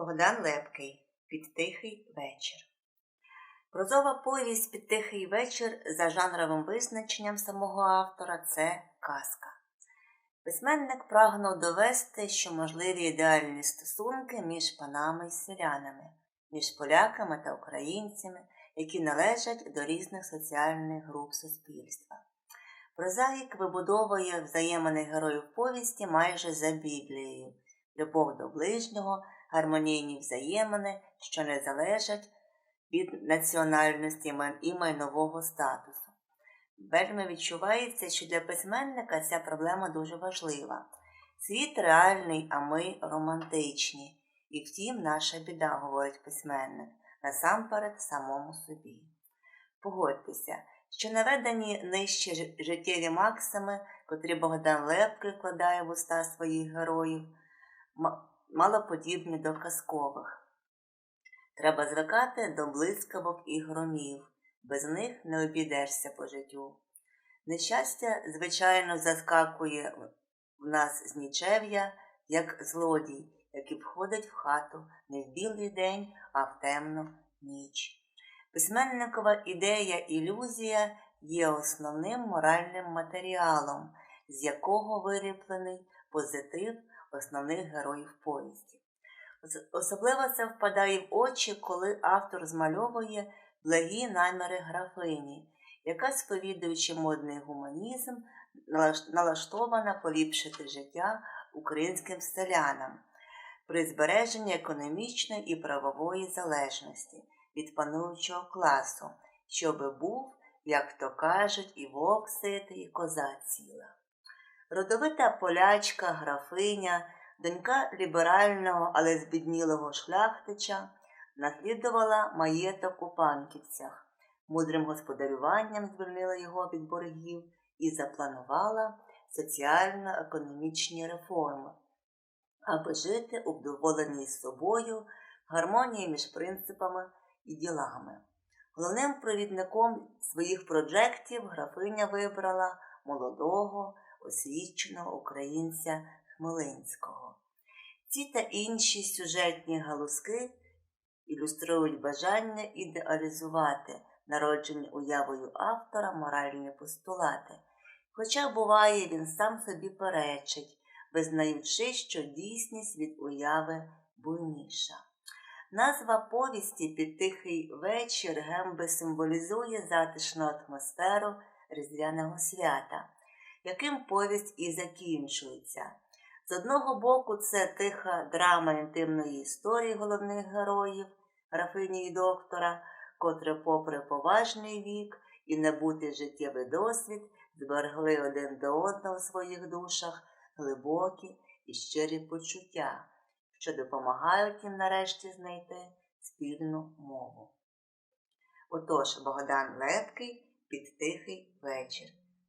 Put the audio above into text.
Богдан Лепкий Під тихий вечір. Прозова повість Під тихий вечір за жанровим визначенням самого автора це казка. Письменник прагнув довести, що можливі ідеальні стосунки між панами і селянами, між поляками та українцями, які належать до різних соціальних груп суспільства. Прозаїк вибудовує взаємини героїв повісті майже за Біблією, любов до ближнього, гармонійні взаємини, що не залежать від національності і майнового статусу. Вельми відчувається, що для письменника ця проблема дуже важлива. Світ реальний, а ми романтичні. І втім, наша біда, говорить письменник, насамперед самому собі. Погодьтеся, що наведені нижче життєві максими, котрі Богдан Лепки вкладає в уста своїх героїв, малоподібні до казкових. Треба звикати до блискавок і громів, без них не обійдешся по життю. Нещастя, звичайно, заскакує в нас з нічев'я, як злодій, який входить в хату не в білий день, а в темну ніч. Письменникова ідея ілюзія є основним моральним матеріалом, з якого виріплений позитив основних героїв повісті. Особливо це впадає в очі, коли автор змальовує благі наміри графині, яка, сповідуючи модний гуманізм, налаштована поліпшити життя українським селянам при збереженні економічної і правової залежності від пануючого класу, щоби був, як то кажуть, і вовк ситий, і коза ціла. Родовита полячка, графиня, донька ліберального, але збіднілого шляхтича, наслідувала маєток у панківцях, мудрим господарюванням звільнила його від боргів і запланувала соціально-економічні реформи, аби жити у вдоволеній собою, гармонії між принципами і ділами. Головним провідником своїх проджектів графиня вибрала молодого, освіченого українця Хмелинського. Ці та інші сюжетні галузки ілюструють бажання ідеалізувати народжені уявою автора моральні постулати, хоча, буває, він сам собі перечить, визнаючи, що дійсність від уяви буйніша. Назва повісті під тихий вечір гемби символізує затишну атмосферу різдвяного свята, яким повість і закінчується. З одного боку, це тиха драма інтимної історії головних героїв, графині і доктора, котре, попри поважний вік і набутий життєвий досвід, зберегли один до одного в своїх душах глибокі і щирі почуття що допомагають їм нарешті знайти спільну мову. Отож, Богдан Лепкий під тихий вечір.